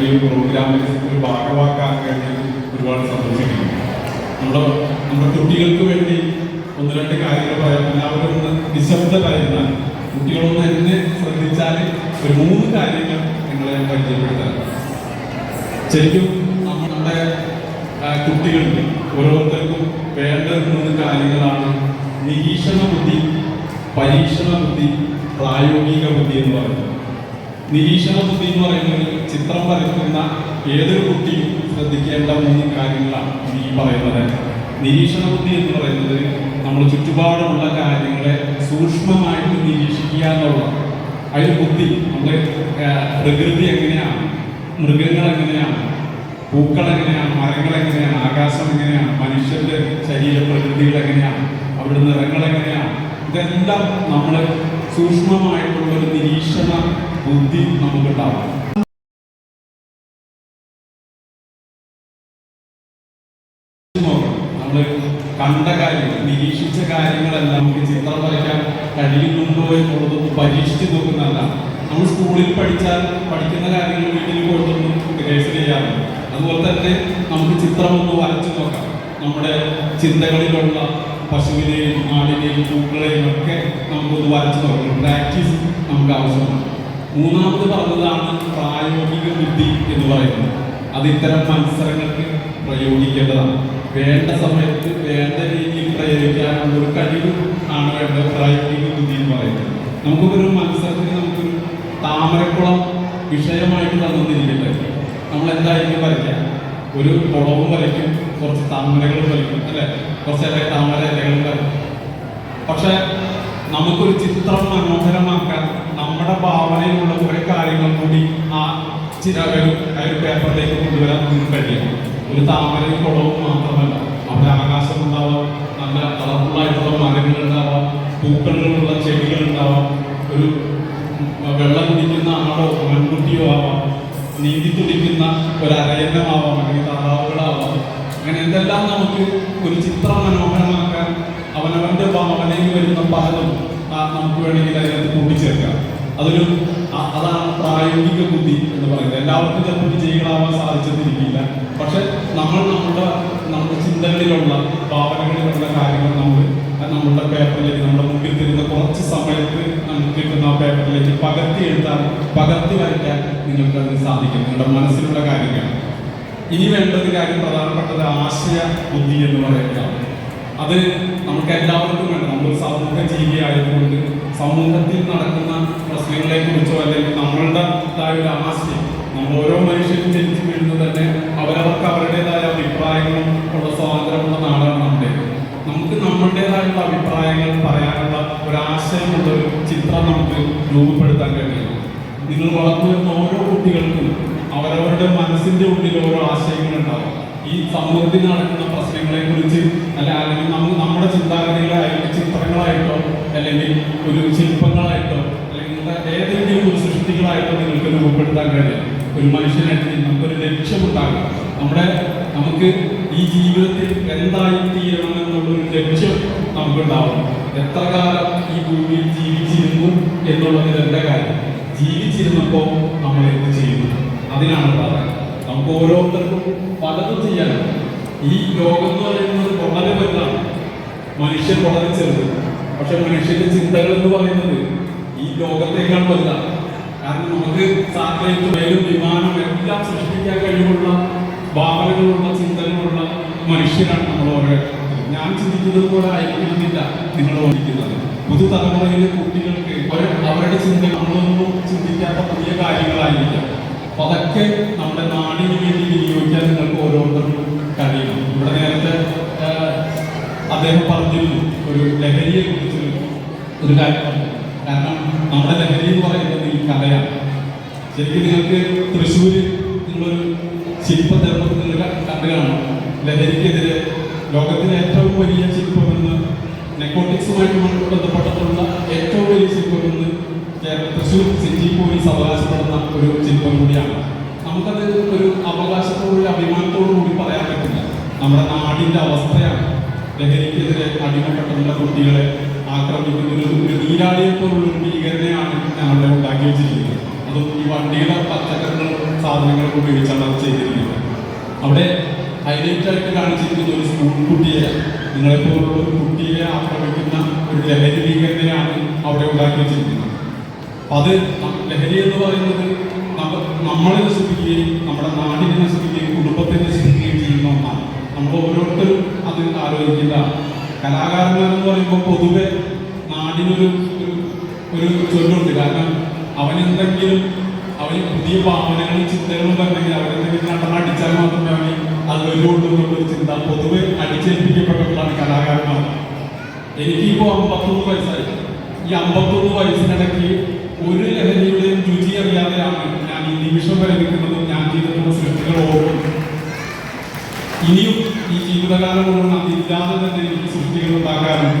വലിയൊരു പ്രോഗ്രാമിൽ ഒരു ഭാഗമാക്കാൻ വേണ്ടി ഒരുപാട് സന്തോഷിക്കുന്നു നമ്മുടെ നമ്മുടെ കുട്ടികൾക്ക് വേണ്ടി ഒന്ന് രണ്ട് കാര്യങ്ങൾ പറയാം. എല്ലാവരും ഒന്ന് നിശബ്ദരായിരുന്നാൽ കുട്ടികളൊന്ന് എന്നെ ശ്രദ്ധിച്ചാൽ ഒരു മൂന്ന് കാര്യങ്ങൾ നിങ്ങളെ പരിചയപ്പെടുത്താൻ ശരിക്കും നമ്മുടെ കുട്ടികൾക്ക് ഓരോരുത്തർക്കും വേണ്ട മൂന്ന് കാര്യങ്ങളാണ് നിരീക്ഷണ ബുദ്ധി പരീക്ഷണ ബുദ്ധി പ്രായോഗിക ബുദ്ധി എന്ന് പറയുന്നത്. നിരീക്ഷണ ബുദ്ധി എന്ന് പറയുന്നത് ചിത്രം വരയ്ക്കുന്ന ഏതൊരു കുട്ടിയും ശ്രദ്ധിക്കേണ്ട മൂന്ന് കാര്യങ്ങളാണ് ഈ പറയുന്നത്. നിരീക്ഷണ ബുദ്ധി എന്ന് പറയുന്നത് നമ്മൾ ചുറ്റുപാടുമുള്ള കാര്യങ്ങളെ സൂക്ഷ്മമായിട്ട് നിരീക്ഷിക്കുക എന്നുള്ളതാണ്. അതിൽ ബുദ്ധി നമ്മുടെ പ്രകൃതി എങ്ങനെയാണ്? മൃഗങ്ങൾ എങ്ങനെയാണ്? പൂക്കൾ എങ്ങനെയാണ്? മരങ്ങൾ എങ്ങനെയാണ്? ആകാശം എങ്ങനെയാണ്? മനുഷ്യന്റെ ശരീര പ്രകൃതികൾ എങ്ങനെയാണ്? അവിടെ നിറങ്ങൾ എങ്ങനെയാണ്? ഇതെല്ലാം നമ്മൾ സൂക്ഷ്മമായിട്ടുള്ള ഒരു നിരീക്ഷണ ബുദ്ധി നമുക്കുണ്ടാവും നമ്മൾ കണ്ട കാര്യങ്ങൾ നിരീക്ഷിച്ച കാര്യങ്ങളെല്ലാം നമുക്ക് ചിത്രം വരയ്ക്കാൻ കഴിയുന്നുണ്ടോ എന്നുള്ളത് പരീക്ഷിച്ച് നോക്കുന്നതല്ല നമ്മൾ സ്കൂളിൽ പഠിച്ചാൽ പഠിക്കുന്ന കാര്യങ്ങൾ വീട്ടിൽ കൊടുത്തൊന്നും റിഹേഴ്സൽ ചെയ്യാറുണ്ട്. അതുപോലെ തന്നെ നമുക്ക് ചിത്രം ഒന്ന് വരച്ചു നോക്കാം. നമ്മുടെ ചിന്തകളിലുള്ള പശുവിനെയും ആടിനെയും പൂക്കളെയും ഒക്കെ നമുക്കൊന്ന് വരച്ചു നോക്കണം പ്രാക്ടീസ് നമുക്ക് ആവശ്യമാണ്. മൂന്നാമത് പറഞ്ഞതാണ് പ്രായോഗിക ബുദ്ധി എന്ന് പറയുന്നത്. അത് ഇത്തരം മത്സരങ്ങൾക്ക് പ്രയോഗിക്കേണ്ടതാണ്. വേണ്ട സമയത്ത് വേണ്ട രീതിയിൽ പ്രയോഗിക്കാനുള്ള ഒരു കഴിവ് ആണ് വേണ്ടത് പ്രായോഗിക ബുദ്ധി എന്ന് പറയുന്നത്. നമുക്കൊരു മത്സരത്തിന് നമുക്കൊരു താമരക്കുളം വിഷയമായിട്ട് തന്നിരിക്കട്ടെ. നമ്മൾ എന്തായിരിക്കും വരയ്ക്കുക? ഒരു കുളവും വരയ്ക്കും കുറച്ച് താമരകളും വരയ്ക്കും അല്ലെ? കുറച്ച് അല്ലെ താമര ഇലകളും വരയ്ക്കും. പക്ഷെ നമുക്കൊരു ചിത്രം മനോഹരമാക്കാൻ നമ്മുടെ ഭാവനയിലുള്ള കുറെ കാര്യങ്ങൾ കൂടി ആ ഒരു ആ ഒരു പേപ്പറിലേക്ക് കൊണ്ടുവരാൻ നമുക്ക് കഴിയും ഒരു താമരയും കുളവും മാത്രമല്ല അവിടെ ആകാശം ഉണ്ടാവാം നല്ല കളർഫുള്ളായിട്ടുള്ള മരങ്ങൾ ഉണ്ടാവാം പൂക്കളുള്ള ചെടികൾ ഉണ്ടാവാം ഒരു വെള്ളം കുടിക്കുന്ന ആളോ മൺകുട്ടിയോ ആവാം നീന്തി തുടിക്കുന്ന ഒരു അരയന്നമാവാം അല്ലെങ്കിൽ താറാവുകളാവാം. അങ്ങനെ എന്തെല്ലാം നമുക്ക് ഒരു ചിത്രം മനോഹരമാക്കാൻ അവനവന്റെ ഭാവനയിൽ വരുന്ന പലതും നമുക്ക് വേണമെങ്കിൽ അതിനകത്ത് കൂട്ടിച്ചേർക്കാം. അതൊരു അതാണ് പ്രായോഗിക ബുദ്ധി എന്ന് പറയുന്നത്. എല്ലാവർക്കും ചിലപ്പോൾ വിജയികളാവാൻ സാധിച്ചെന്നിരിക്കില്ല പക്ഷെ നമ്മൾ നമ്മുടെ നമ്മുടെ ചിന്തകളിലുള്ള ഭാവനകളിലുള്ള കാര്യങ്ങൾ നമ്മൾ നമ്മുടെ പേപ്പറിലേക്ക് നമ്മുടെ മുമ്പിൽ തരുന്ന കുറച്ച് സമയത്ത് നമുക്ക് കിട്ടുന്ന ആ പേപ്പറിലേക്ക് പകർത്തി എഴുതാൻ പകർത്തി വരയ്ക്കാൻ നിങ്ങൾക്ക് അതിന് സാധിക്കും. നിങ്ങളുടെ മനസ്സിലുള്ള കാര്യങ്ങൾ. ഇനി വേണ്ടത് കാര്യം പ്രധാനപ്പെട്ടത് ആശയ ബുദ്ധി എന്ന് പറയുന്നതാണ്. അത് നമുക്ക് എല്ലാവർക്കും വേണം. നമ്മൾ സമൂഹ ജീവി ആയതുകൊണ്ട് സമൂഹത്തിൽ നടക്കുന്ന പ്രശ്നങ്ങളെ കുറിച്ചോ അല്ലെങ്കിൽ നമ്മളുടേതായ ഒരു ആശയം നമ്മൾ ഓരോ മനുഷ്യരും ജനിച്ചു വീഴുന്നത് തന്നെ അവരവർക്ക് അവരുടേതായ അഭിപ്രായങ്ങളും ഉള്ള സ്വാതന്ത്ര്യമുള്ള നാടാണ് നമ്മുടെ നമുക്ക് നമ്മളുടേതായുള്ള അഭിപ്രായങ്ങൾ പറയാനുള്ള ഒരു ആശയമുള്ള ഒരു ചിത്രം നമുക്ക് രൂപപ്പെടുത്താൻ കഴിയും. നിങ്ങൾ വളർന്നു വരുന്ന ഓരോ കുട്ടികൾക്കും അവരവരുടെ മനസ്സിന്റെ ഉള്ളിൽ ഓരോ ആശയങ്ങൾ ഉണ്ടാവും. ഈ സമൂഹത്തിൽ നടക്കുന്ന പ്രശ്നങ്ങളെ കുറിച്ച് അല്ല അല്ലെങ്കിൽ നമ്മ- നമ്മുടെ ചിന്താഗതികളായിട്ട് ചിത്രങ്ങളായിട്ടോ അല്ലെങ്കിൽ ഒരു ശില്പങ്ങളായിട്ടോ അല്ലെങ്കിൽ ഏതെങ്കിലും ഒരു സൃഷ്ടികളായിട്ടോ നിങ്ങൾക്ക് രൂപപ്പെടുത്താൻ കഴിയും. ഒരു മനുഷ്യനായിട്ട് നമുക്കൊരു ലക്ഷ്യമുണ്ടാകും നമ്മുടെ നമുക്ക് ഈ ജീവിതത്തിൽ എന്തായി തീരണം എന്നുള്ളൊരു ലക്ഷ്യം നമുക്കുണ്ടാവും എത്ര കാലം ഈ ഭൂമിയിൽ ജീവിച്ചിരുന്നു എന്നുള്ളതിൽ എന്റെ കാര്യം? ജീവിച്ചിരുന്നപ്പോൾ നമ്മൾ എന്ത് ചെയ്യുന്നു? അതിനാണ് പറയുന്നത് നമുക്ക് ഓരോരുത്തർക്കും പലതും ചെയ്യാനുണ്ട്. ഈ ലോകം എന്ന് പറയുന്നത് വളരെ വലുതാണ്. മനുഷ്യൻ വളരെ ചെറുത് പക്ഷെ മനുഷ്യന്റെ ചിന്തകൾ എന്ന് പറയുന്നത് ഈ ലോകത്തേക്കാൾ വലുതാണ് കാരണം നമുക്ക് സാറ്റലൈറ്റ് മേലും വിമാനം എല്ലാം സൃഷ്ടിക്കാൻ കഴിവുള്ള ഭാവനകളുള്ള ചിന്തകളുള്ള മനുഷ്യരാണ് നമ്മൾ ഞാൻ ചിന്തിക്കുന്നത് പോലെ ആയിരിക്കണമെന്നില്ല നിങ്ങൾ ഓടിക്കുന്നത് പുതുതലമുറയിലെ കുട്ടികൾക്ക് അവരുടെ ചിന്ത നമ്മളൊന്നും ചിന്തിക്കാത്ത പുതിയ കാര്യങ്ങളായിരിക്കാം അപ്പൊ അതൊക്കെ നമ്മുടെ നാടിന് വേണ്ടി വിനിയോഗിക്കാൻ നിങ്ങൾക്ക് ഓരോരുത്തർക്കും കഴിയണം. ഇവിടെ നേരത്തെ അദ്ദേഹം പറഞ്ഞിരുന്നു ഒരു ലഹരിയെ കുറിച്ച് ഒരു കാര്യം പറഞ്ഞു. കാരണം നമ്മുടെ ലഹരി എന്ന് പറയുന്നത് ഈ കലയാണ്. ശരിക്കും നിങ്ങൾക്ക് തൃശ്ശൂര് നിങ്ങളൊരു ശില്പത്തിറപ്പ് നിങ്ങൾ കണ്ടു കാണും. ലഹരിക്കെതിരെ ലോകത്തിലെ ഏറ്റവും വലിയ ശില്പമെന്ന് നെക്കോട്ടിക്സുമായിട്ട് ബന്ധപ്പെട്ടിട്ടുള്ള ഏറ്റവും വലിയ ശില്പമെന്ന് കേരള തൃശ്ശൂർ സിറ്റി പോലീസ് അവകാശപ്പെടുന്ന ഒരു ശില്പം കൂടിയാണ്. നമുക്കത് ഒരു അവകാശത്തോടുകൂടി അഭിമാനത്തോടു കൂടി പറയാൻ പറ്റില്ല. നമ്മുടെ നാടിന്റെ അവസ്ഥയാണ്. ലഹരിക്കെതിരെ അടിമപ്പെട്ടുള്ള കുട്ടികളെ ആക്രമിക്കുന്ന ഒരു ഒരു ഭീകരനെയാണ് ഉണ്ടാക്കി വെച്ചിരിക്കുന്നത്. അതും ഈ വണ്ടിയുടെ പച്ചക്കറികളും സാധനങ്ങളും ഉപയോഗിച്ചാണ് അത് ചെയ്തിരിക്കുന്നത്. അവിടെ ഹൈലൈറ്റ് ആയിട്ട് കാണിച്ചിരിക്കുന്ന ഒരു സ്കൂൾ കുട്ടിയെ നിങ്ങളെപ്പോലുള്ള ഒരു കുട്ടിയെ ആക്രമിക്കുന്ന ഒരു ലഹരി അവിടെ ഉണ്ടാക്കി വെച്ചിരിക്കുന്നത്. അത് ലഹരി എന്ന് പറയുന്നത് നമ്മ- നമ്മളെ നശിപ്പിക്കുകയും നമ്മുടെ നാടിനെ നശിപ്പിക്കുകയും കുടുംബത്തെ നശിപ്പിക്കുകയും ചെയ്യുന്ന ഒന്നാണ്. നമ്മൾ ഓരോരുത്തരും അത് ആലോചിക്കില്ല കലാകാരന്മാരെന്ന് പറയുമ്പോൾ പൊതുവെ നാടിനൊരു ഒരു ചൊല്ലുണ്ട്. കാരണം അവനെന്തെങ്കിലും അവന് പുതിയ ഭാവനകളും ചിന്തകളും വരണമെങ്കിൽ അവനെന്തെങ്കിലും നടന്ന അടിച്ചാൽ മാത്രമേ അവന് അത് വരുള്ളൂ ചിന്ത പൊതുവെ അടിച്ചേൽപ്പിക്കപ്പെട്ടിട്ടുള്ളതാണ് കലാകാരന്മാർ. എനിക്കിപ്പോൾ അമ്പത്തൊന്ന് വയസ്സായി. ഈ അമ്പത്തൊന്ന് വയസ്സിനിടയ്ക്ക് ഒരു ലഹരിയുടെയും രുചി അറിയാതെയാണ് ഞാൻ ഈ നിമിഷം വരെ നിൽക്കുന്നതും. ഞാൻ ചെയ്തിട്ടുള്ള ഓർക്കും അതില്ലാതെ തന്നെ എനിക്ക് സൃഷ്ടികൾ ഉണ്ടാക്കാനും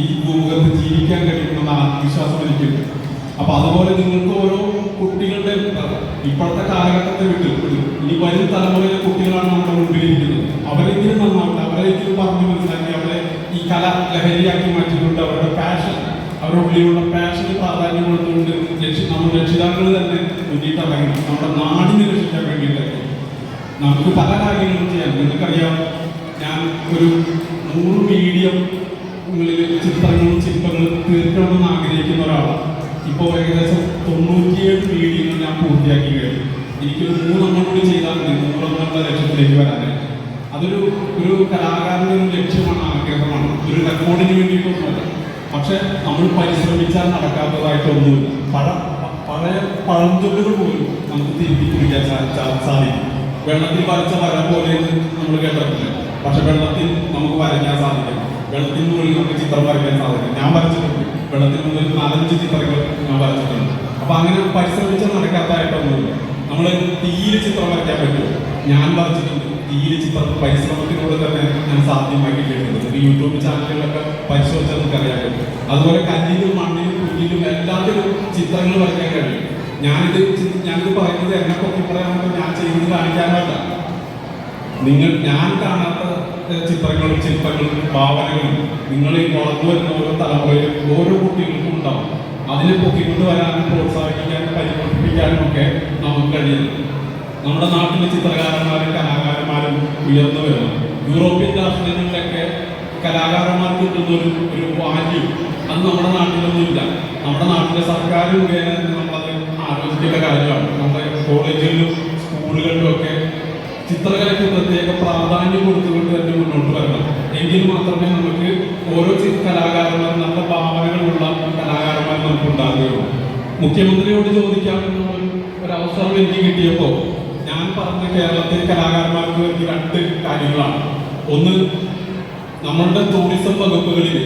ഈ ഭൂമുഖത്ത് ജീവിക്കാൻ കഴിയുമെന്നാണ് വിശ്വാസം എനിക്കുണ്ട്. അപ്പൊ അതുപോലെ നിങ്ങൾക്ക് ഓരോ കുട്ടികളുടെ ഇപ്പോഴത്തെ കാലഘട്ടത്തെ വിട്ട് വിടും. ഇനി വരും തലമുറയിലെ കുട്ടികളാണ് നമ്മുടെ മുമ്പിലിരിക്കുന്നത്. അവരെങ്കിലും നന്നാവട്ടെ അവരെങ്കിലും പറഞ്ഞു മനസ്സിലാക്കി അവരെ ഈ കല ലഹരിയാക്കി മാറ്റിക്കൊണ്ട് അവരുടെ പാഷൻ അവരുടെ ഉള്ളിലുള്ള പാഷന് പ്രാധാന്യം കൊടുത്തുകൊണ്ട് രക്ഷി നമ്മുടെ രക്ഷിതാക്കൾ തന്നെ മുന്നിട്ടിറങ്ങി നമ്മുടെ നാടിനെ രക്ഷിക്കാൻ വേണ്ടിയിട്ടൊക്കെ നമുക്ക് പല കാര്യങ്ങളും ചെയ്യാം നിങ്ങൾക്കറിയാം. ഞാൻ ഒരു നൂറ് മീഡിയം ചിത്രങ്ങളും ശില്പങ്ങളും തീർക്കണമെന്ന് ആഗ്രഹിക്കുന്ന ഒരാളാണ്. ഇപ്പോൾ ഏകദേശം തൊണ്ണൂറ്റിയേഴ് മീഡിയങ്ങൾ ഞാൻ പൂർത്തിയാക്കി കഴിഞ്ഞു. എനിക്കൊരു മൂന്നെണ്ണം കൂടി ചെയ്താൽ മതി. നൂറെണ്ണമുള്ള ലക്ഷ്യത്തിലേക്ക് വരാനായിട്ട് അതൊരു ഒരു കലാകാരന്റെ ഒരു ലക്ഷ്യമാണ് ആഗ്രഹമാണ്. ഒരു റെക്കോർഡിന് വേണ്ടിയിട്ടൊന്നുമല്ല. പക്ഷെ നമ്മൾ പരിശ്രമിച്ചാൽ നടക്കാത്തതായിട്ടൊന്നുമില്ല. പഴ പഴയ പഴഞ്ചൊല്ലുകൾ പോലും നമുക്ക് സാ- സാധിക്കും. വെള്ളത്തിൽ വരച്ച വര പോലെ നമ്മൾ കേട്ടിട്ടില്ല? പക്ഷെ വെള്ളത്തിൽ നമുക്ക് വരയ്ക്കാൻ സാധിക്കും. വെള്ളത്തിന് മുകളിൽ നമുക്ക് ചിത്രം വരയ്ക്കാൻ സാധിക്കും. ഞാൻ വരച്ചിട്ടുണ്ട്. വെള്ളത്തിന് മുകളിൽ നാലഞ്ച് ചിത്രങ്ങൾ ഞാൻ വരച്ചിട്ടുണ്ട്. അപ്പൊ അങ്ങനെ പരിശ്രമിച്ചാൽ നടക്കാത്തതായിട്ടൊന്നുമില്ല നമ്മൾ തീരെ ചിത്രം വരയ്ക്കാൻ പറ്റും ഞാൻ വരച്ചിട്ടുണ്ട്. തീരെ ചിത്രം പരിശ്രമത്തിലൂടെ തന്നെ ഞാൻ സാധ്യമാക്കി കേട്ടിട്ടുണ്ട് ഒരു യൂട്യൂബ് ചാനലുകളൊക്കെ പരിശോധിച്ചാൽ നമുക്ക് അറിയാൻ അതുപോലെ കല്ലിലും മണ്ണിലും കുഞ്ഞിലും എല്ലാത്തിലും ചിത്രങ്ങൾ വരയ്ക്കാൻ കഴിയും. ഞാനിത് ഞാനിത് പറയുന്നത് എന്നെ പറ്റി പറയാൻ ഞാൻ ചെയ്യുന്നത് കാണിക്കാനല്ല നിങ്ങൾ ഞാൻ കാണാത്ത ചിത്രങ്ങളും ശില്പങ്ങളും ഭാവനകളും നിങ്ങൾ ഈ വളർന്നു വരുന്ന ഓരോ തലമുറയിലും ഓരോ കുട്ടികൾക്കും ഉണ്ടാവും. അതിനെ പൊക്കിക്കൊണ്ട് വരാനും പ്രോത്സാഹിപ്പിക്കാനും പരിപോഷിപ്പിക്കാനും ഒക്കെ നമുക്ക് കഴിയുന്നു നമ്മുടെ നാട്ടിലെ ചിത്രകാരന്മാരും കലാകാരന്മാരും ഉയർന്നു വരുന്നു യൂറോപ്യൻ രാഷ്ട്രങ്ങളിലൊക്കെ കലാകാരന്മാർക്ക് കിട്ടുന്ന ഒരു ഒരു വാല്യൂ അത് നമ്മുടെ നാട്ടിലൊന്നുമില്ല. നമ്മുടെ നാട്ടിലെ സർക്കാർ മുഖേന നമ്മളത് ആലോചിക്കേണ്ട കാര്യമാണ്. നമ്മുടെ കോളേജുകളിലും സ്കൂളുകളിലും ഒക്കെ ചിത്രകലയ്ക്ക് പ്രത്യേക പ്രാധാന്യം കൊടുത്തുകൊണ്ട് തന്നെ മുന്നോട്ട് വരണം. എങ്കിൽ മാത്രമേ നമുക്ക് ഓരോ കലാകാരന്മാരും നല്ല ഭാവനകളുള്ള കലാകാരന്മാർ നമുക്ക് ഉണ്ടാകുകയുള്ളൂ. മുഖ്യമന്ത്രിയോട് ചോദിക്കാമെന്നുള്ള ഒരു- അവസരം എനിക്ക് കിട്ടിയപ്പോൾ ഞാൻ പറഞ്ഞ കേരളത്തിലെ കലാകാരന്മാർക്ക് വേണ്ടി രണ്ട് കാര്യങ്ങളാണ്. ഒന്ന് നമ്മളുടെ ടൂറിസം വകുപ്പുകളിൽ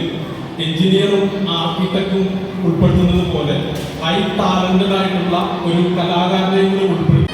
എഞ്ചിനീയറും ആർക്കിടെക്റ്റും ഉൾപ്പെടുത്തുന്നത് പോലെ ഹൈ ടാലന്റഡ് ആയിട്ടുള്ള ഒരു കലാകാരനെയും കൂടെ ഉൾപ്പെടുത്തി